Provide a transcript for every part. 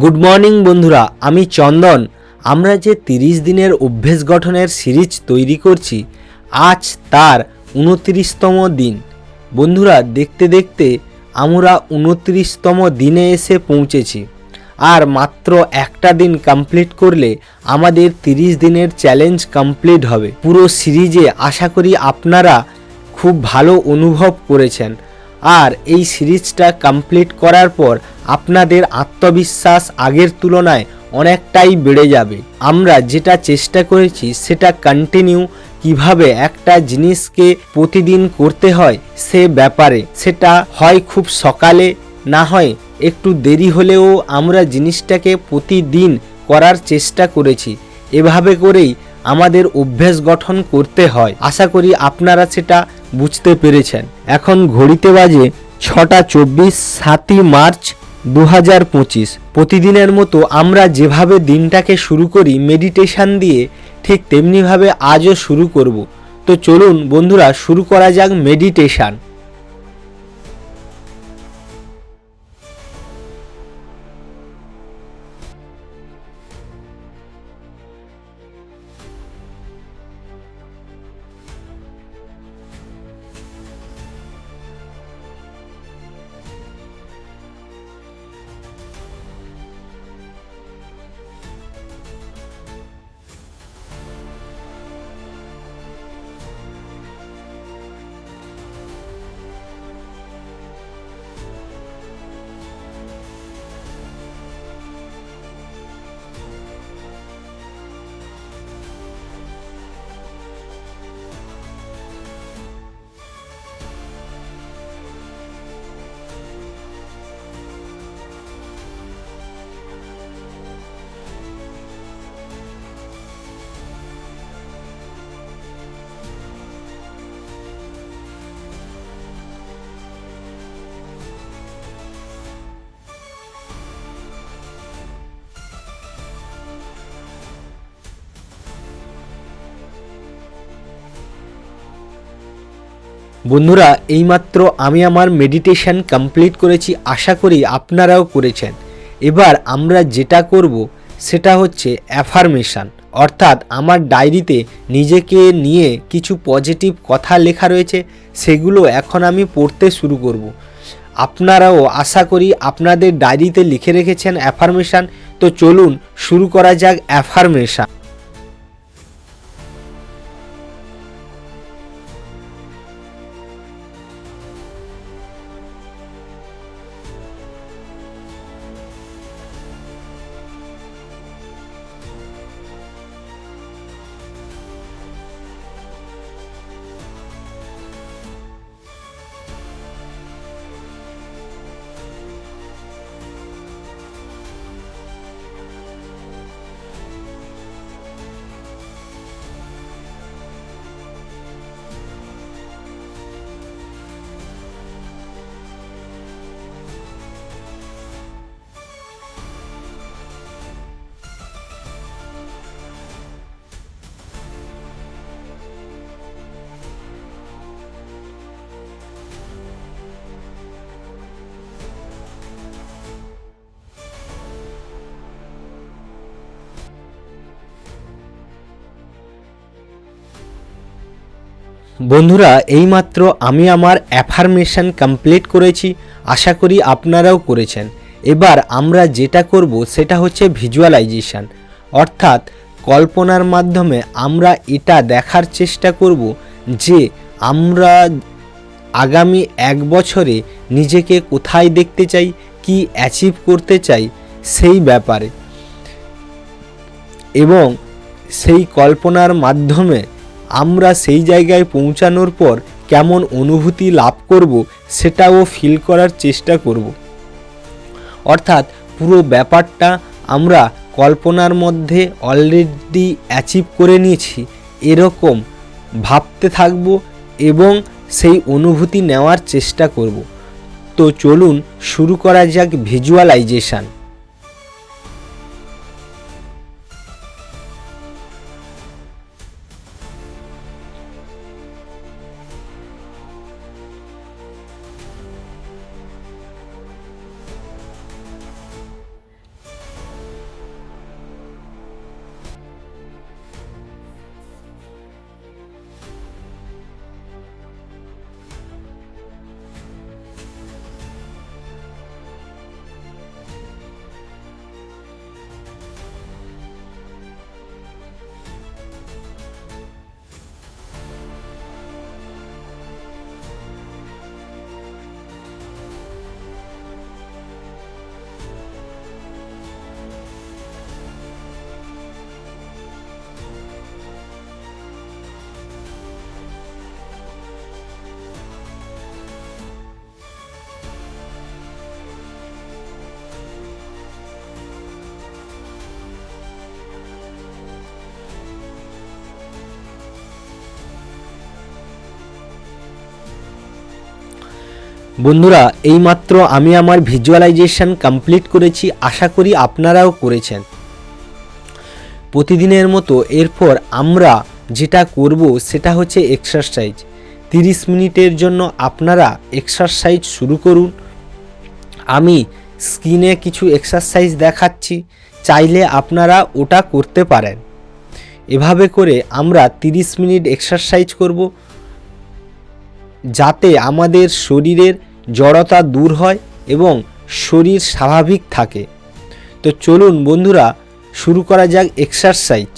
Good morning বন্ধুরা, আমি চন্দন। আমরা যে তিরিশ দিনের অভ্যেস গঠনের সিরিজ তৈরি করছি, আজ তার উনত্রিশতম দিন। বন্ধুরা, দেখতে দেখতে আমরা উনত্রিশতম দিনে এসে পৌঁছেছি। আর মাত্র একটা দিন কমপ্লিট করলে আমাদের তিরিশ দিনের চ্যালেঞ্জ কমপ্লিট হবে। পুরো সিরিজে আশা করি আপনারা খুব ভালো অনুভব করেছেন। আর এই সিরিজটা কমপ্লিট করার পর আপনাদের আত্মবিশ্বাস আগের তুলনায় অনেকটাই বেড়ে যাবে। আমরা যেটা চেষ্টা করেছি সেটা কন্টিনিউ কীভাবে একটা জিনিসকে প্রতিদিন করতে হয় সে ব্যাপারে। সেটা হয় খুব সকালে, না হয় একটু দেরি হলেও আমরা জিনিসটাকে প্রতিদিন করার চেষ্টা করেছি। এভাবে করেই আমাদের অভ্যেস গঠন করতে হয়। আশা করি আপনারা সেটা বুঝতে পেরেছেন। এখন ঘড়িতে বাজে ছটা চব্বিশ, সাতই মার্চ দু হাজার পঁচিশ। প্রতিদিনের মতো আমরা যেভাবে দিনটাকে শুরু করি মেডিটেশন দিয়ে ঠিক তেমনিভাবে আজও শুরু করব। তো চলুন বন্ধুরা, শুরু করা যাক মেডিটেশন বন্ধুরা, এইমাত্র আমি আমার মেডিটেশন কমপ্লিট করেছি, আশা করি আপনারাও করেছেন। এবার আমরা যেটা করব, সেটা হচ্ছে অ্যাফার্মেশান অর্থাৎ আমার ডায়েরিতে নিজেকে নিয়ে কিছু পজিটিভ কথা লেখা রয়েছে, সেগুলো এখন আমি পড়তে শুরু করব। আপনারাও আশা করি আপনাদের ডায়েরিতে লিখে রেখেছেন অ্যাফার্মেশান তো চলুন, শুরু করা যাক অ্যাফার্মেশন বন্ধুরা, এইমাত্র আমি আমার অ্যাফার্মেশন কমপ্লিট করেছি, আশা করি আপনারাও করেছেন। এবার আমরা যেটা করব, সেটা হচ্ছে ভিজুয়ালাইজেশন অর্থাৎ কল্পনার মাধ্যমে আমরা এটা দেখার চেষ্টা করব যে আমরা আগামী এক বছরে নিজেকে কোথায় দেখতে চাই, কি অ্যাচিভ করতে চাই, সেই ব্যাপারে। এবং সেই কল্পনার মাধ্যমে আমরা সেই জায়গায় পৌঁছানোর পর কেমন অনুভূতি লাভ করব সেটাও ফিল করার চেষ্টা করব। অর্থাৎ পুরো ব্যাপারটা আমরা কল্পনার মধ্যে অলরেডি অ্যাচিভ করে নিয়েছি। এরকম ভাবতে থাকব এবং সেই অনুভূতি নেওয়ার চেষ্টা করব। তো চলুন শুরু করা যাক ভিজুয়ালাইজেশান বন্ধুরা, এইমাত্র আমি আমার ভিজুয়ালাইজেশন কমপ্লিট করেছি, আশা করি আপনারাও করেছেন। প্রতিদিনের মতো এরপর আমরা যেটা করব, সেটা হচ্ছে এক্সারসাইজ তিরিশ মিনিটের জন্য আপনারা এক্সারসাইজ শুরু করুন। আমি স্ক্রিনে কিছু এক্সারসাইজ দেখাচ্ছি, চাইলে আপনারা ওটা করতে পারেন। এভাবে করে আমরা তিরিশ মিনিট এক্সারসাইজ করব, যাতে আমাদের শরীরের জড়তা দূর হয় এবং শরীর স্বাভাবিক থাকে। তো চলুন বন্ধুরা শুরু করা যাক এক্সারসাইজ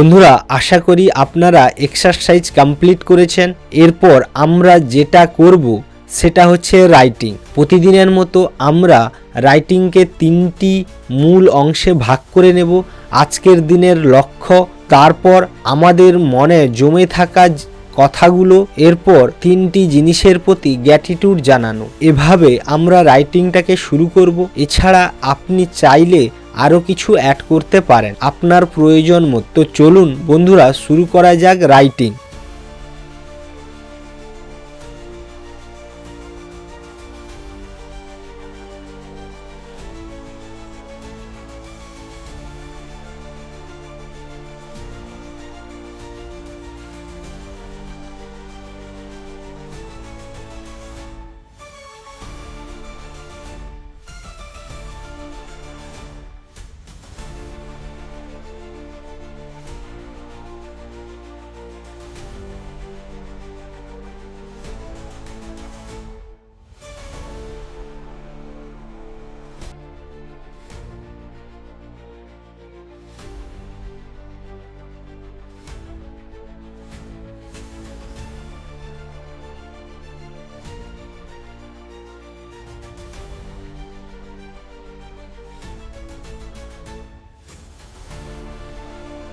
বন্ধুরা, আশা করি আপনারা এক্সারসাইজ কমপ্লিট করেছেন। এরপর আমরা যেটা করব, সেটা হচ্ছে রাইটিং প্রতিদিনের মতো আমরা রাইটিংকে তিনটি মূল অংশে ভাগ করে নেব। আজকের দিনের লক্ষ্য, তারপর আমাদের মনে জমে থাকা কথাগুলো, এরপর তিনটি জিনিসের প্রতি গ্যাটিটিউড জানানো। এভাবে আমরা রাইটিংটাকে শুরু করব। এছাড়া আপনি চাইলে আরও কিছু অ্যাড করতে পারেন। আপনার প্রয়োজন মতো চলুন বন্ধুরা শুরু করা যাক রাইটিং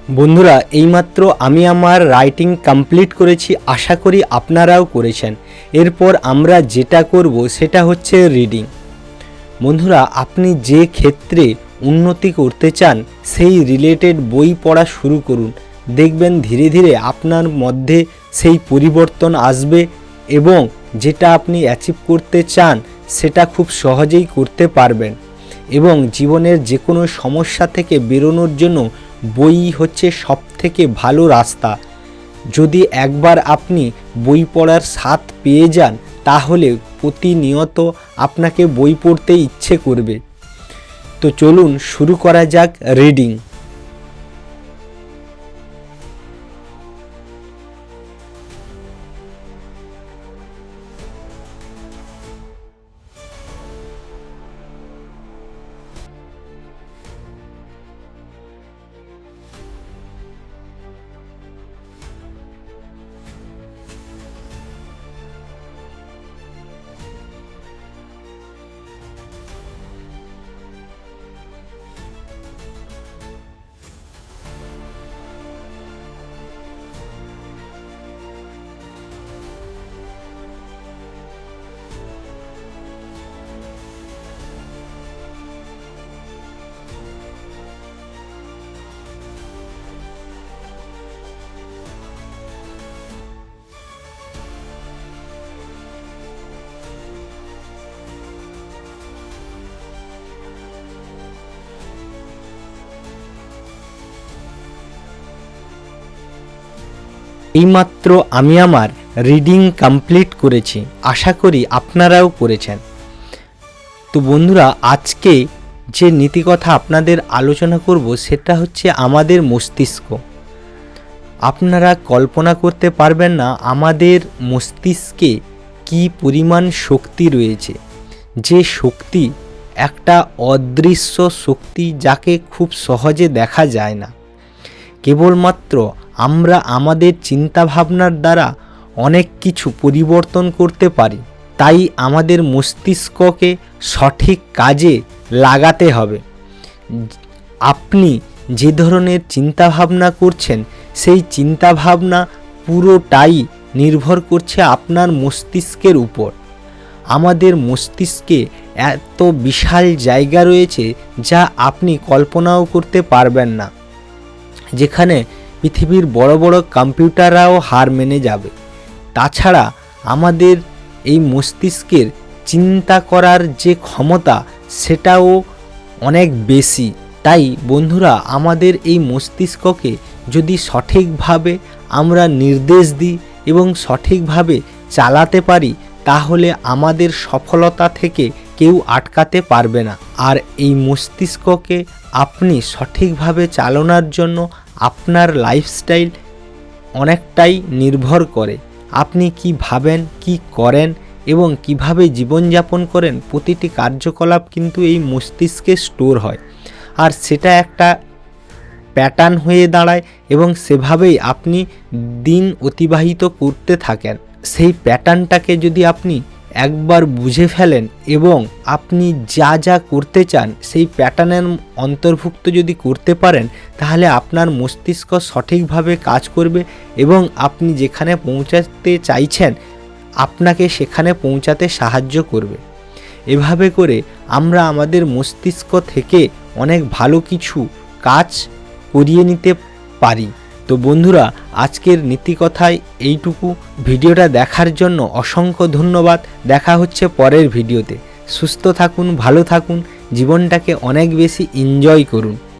বন্ধুরা, এইমাত্র আমি আমার রাইটিং কমপ্লিট করেছি, আশা করি আপনারাও করেছেন। এরপর আমরা যেটা করব, সেটা হচ্ছে রিডিং বন্ধুরা, আপনি যে ক্ষেত্রে উন্নতি করতে চান, সেই রিলেটেড বই পড়া শুরু করুন। দেখবেন ধীরে ধীরে আপনার মধ্যে সেই পরিবর্তন আসবে এবং যেটা আপনি অ্যাচিভ করতে চান, সেটা খুব সহজেই করতে পারবেন। এবং জীবনের যে কোনো সমস্যা থেকে বেরোনোর জন্য বই হচ্ছে সব থেকে ভালো রাস্তা। যদি একবার আপনি বই পড়ার স্বাদ পেয়ে যান, তাহলে প্রতিনিয়ত আপনাকে বই পড়তে ইচ্ছে করবে। তো চলুন শুরু করা যাক রিডিং। এইমাত্র আমি আমার রিডিং কমপ্লিট করেছি, আশা করি আপনারাও করেছেন। তো বন্ধুরা, আজকে যে নীতিকথা আপনাদের আলোচনা করব, সেটা হচ্ছে আমাদের মস্তিষ্ক। আপনারা কল্পনা করতে পারবেন না আমাদের মস্তিষ্কে কি পরিমাণ শক্তি রয়েছে। যে শক্তি একটা অদৃশ্য শক্তি যাকে খুব সহজে দেখা যায় না। কেবলমাত্র আমরা আমাদের চিন্তাভাবনার দ্বারা অনেক কিছু পরিবর্তন করতে পারি। তাই আমাদের মস্তিষ্ককে সঠিক কাজে লাগাতে হবে। আপনি যে ধরনের চিন্তাভাবনা করছেন, সেই চিন্তাভাবনা পুরোটাই নির্ভর করছে আপনার মস্তিষ্কের উপর। আমাদের মস্তিষ্কে এত বিশাল জায়গা রয়েছে যা আপনি কল্পনাও করতে পারবেন না। যেখানে পৃথিবীর বড় বড় কম্পিউটাররাও হার মেনে যাবে। তাছাড়া আমাদের এই মস্তিষ্কের চিন্তা করার যে ক্ষমতা, সেটাও অনেক বেশি। তাই বন্ধুরা, আমাদের এই মস্তিষ্ককে যদি সঠিকভাবে আমরা নির্দেশ দিই এবং সঠিকভাবে চালাতে পারি, তাহলে আমাদের সফলতা থেকে কেউ আটকাতে পারবে না। আর এই মস্তিষ্ককে আপনি সঠিকভাবে চালানোর জন্য আপনার লাইফস্টাইল অনেকটাই নির্ভর করে। আপনি কি ভাবেন, কি করেন এবং কীভাবে জীবনযাপন করেন প্রতিটি কার্যকলাপ কিন্তু এই মস্তিষ্কে স্টোর হয়। আর সেটা একটা প্যাটার্ন হয়ে দাঁড়ায় এবং সেভাবেই আপনি দিন অতিবাহিত করতে থাকেন। সেই প্যাটার্নটাকে যদি আপনি একবার বুঝে ফেলেন এবং আপনি যা যা করতে চান, সেই প্যাটার্নের অন্তর্ভুক্ত যদি করতে পারেন, তাহলে আপনার মস্তিষ্ক সঠিকভাবে কাজ করবে এবং আপনি যেখানে পৌঁছাতে চাইছেন, আপনাকে সেখানে পৌঁছাতে সাহায্য করবে। এভাবে করে আমরা আমাদের মস্তিষ্ক থেকে অনেক ভালো কিছু কাজ করিয়ে নিতে পারি। তো বন্ধুরা, আজকের নীতিকথায় এইটুকু। ভিডিওটা দেখার জন্য অসংখ্য ধন্যবাদ। দেখা হচ্ছে পরের ভিডিওতে। সুস্থ থাকুন, ভালো থাকুন, জীবনটাকে অনেক বেশি এনজয় করুন।